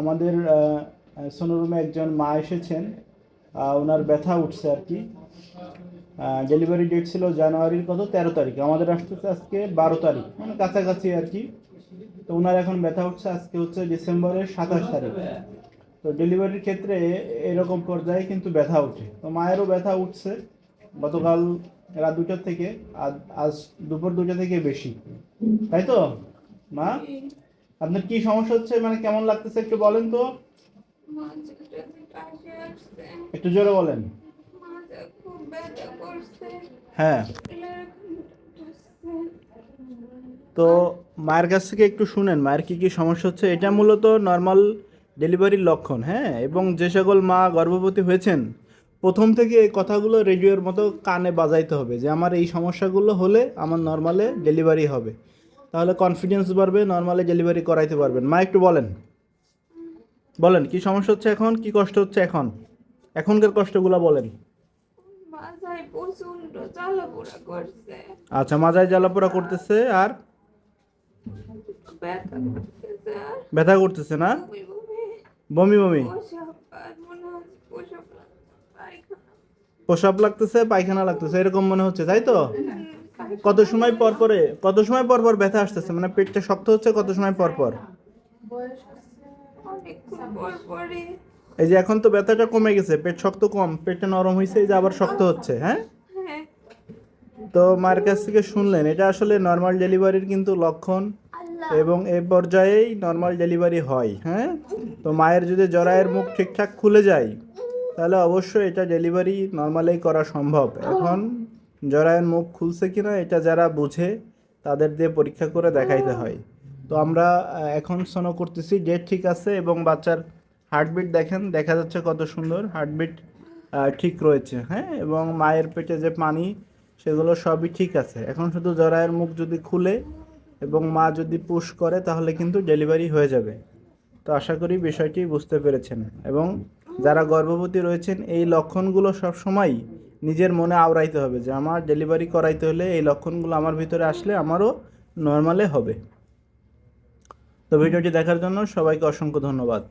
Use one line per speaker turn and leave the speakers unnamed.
আমাদের সোনোরুমে একজন মা এসেছেন। ওনার ব্যথা উঠছে আর কি। ডেলিভারি ডেট ছিল জানুয়ারির কত? তেরো তারিখ। আমাদের আসতেছে আজকে বারো তারিখ। মানে কাছাকাছি আর কি। তো ওনার এখন ব্যথা উঠছে আজকে হচ্ছে ডিসেম্বরের সাতাশ তারিখ। তো ডেলিভারির ক্ষেত্রে এরকম পর্যায়ে কিন্তু ব্যথা উঠে। তো মায়েরও ব্যথা উঠছে গতকাল রাত দুটার থেকে। আজ দুপুর দুটা থেকে বেশি। তাই তো? মা? আপনার কি সমস্যা হচ্ছে? মানে কেমন লাগতেছে একটু বলেন তো। একটু জোরে বলেন। হ্যাঁ। তো মায়ের কাছ থেকে একটু শুনেন, মায়ের কি কি সমস্যা হচ্ছে? এটা মূলত নর্মাল ডেলিভারির লক্ষণ হ্যাঁ? এবং যে সকল মা গর্ভবতী হয়েছেন, প্রথম থেকে এই কথাগুলো রেডিওর মতো কানে বাজাইতে হবে যে, আমার এই সমস্যাগুলো হলে আমার নর্মালে ডেলিভারি হবে। তাহলে কনফিডেন্স বাড়বে নর্মালি ডেলিভারি করাইতে পারবেন। মা একটু বলেন। বলেন কি সমস্যা হচ্ছে এখন? কি কষ্ট হচ্ছে এখন? এখনকার কষ্টগুলো বলেন। আচ্ছা মাজায় জ্বালাপোড়া করতেছে আর?
ব্যথা করতেছে। আর
ব্যথা করতেছে না?
বমি বমি।
প্রসাব লাগতেছে পায়খানা লাগতেছে এরকম মনে হচ্ছে তাই তো? কত সময় পর পরে কত সময় পর পর ব্যথা আসতেছে? মানে পেটটা শক্ত হচ্ছে কত সময় পর পর? এই যে এখন তো ব্যথাটা কমে গেছে পেট শক্ত কম পেটটা নরম হয়েছে এই যে আবার শক্ত হচ্ছে হ্যাঁ?
হ্যাঁ।
তো মায়ের কাছ থেকে শুনলেন এটা আসলে নর্মাল ডেলিভারির কিন্তু লক্ষণ এবং এ পর্যায়েই নর্মাল ডেলিভারি হয় হ্যাঁ? তো মায়ের যদি জরায়ের মুখ ঠিকঠাক খুলে যায় তাহলে অবশ্যই এটা ডেলিভারি নর্মালেই করা সম্ভব। এখন জরায়ের মুখ খুলছে কি না এটা যারা বুঝে, তাদের দিয়ে পরীক্ষা করে দেখাইতে হয়। তো আমরা এখন সোনো করতেছি, ডেট ঠিক আছে এবং বাচ্চার হার্টবিট দেখেন, দেখা যাচ্ছে কত সুন্দর, হার্টবিট ঠিক রয়েছে হ্যাঁ? এবং মায়ের পেটে যে পানি, সেগুলো সবই ঠিক আছে। এখন শুধু জরায়ের মুখ যদি খুলে এবং মা যদি পুশ করে, তাহলে কিন্তু ডেলিভারি হয়ে যাবে। তো আশা করি বিষয়টি বুঝতে পেরেছেন। এবং যারা গর্ভবতী রয়েছেন, এই লক্ষণগুলো সব সময় নিজের মনে আওড়াইতে হবে যে আমার ডেলিভারি করাইতে হলে এই লক্ষণগুলো আমার ভিতরে আসলে আমারও নর্মালে হবে। তো ভিডিওটি দেখার জন্য সবাইকে অসংখ্য ধন্যবাদ।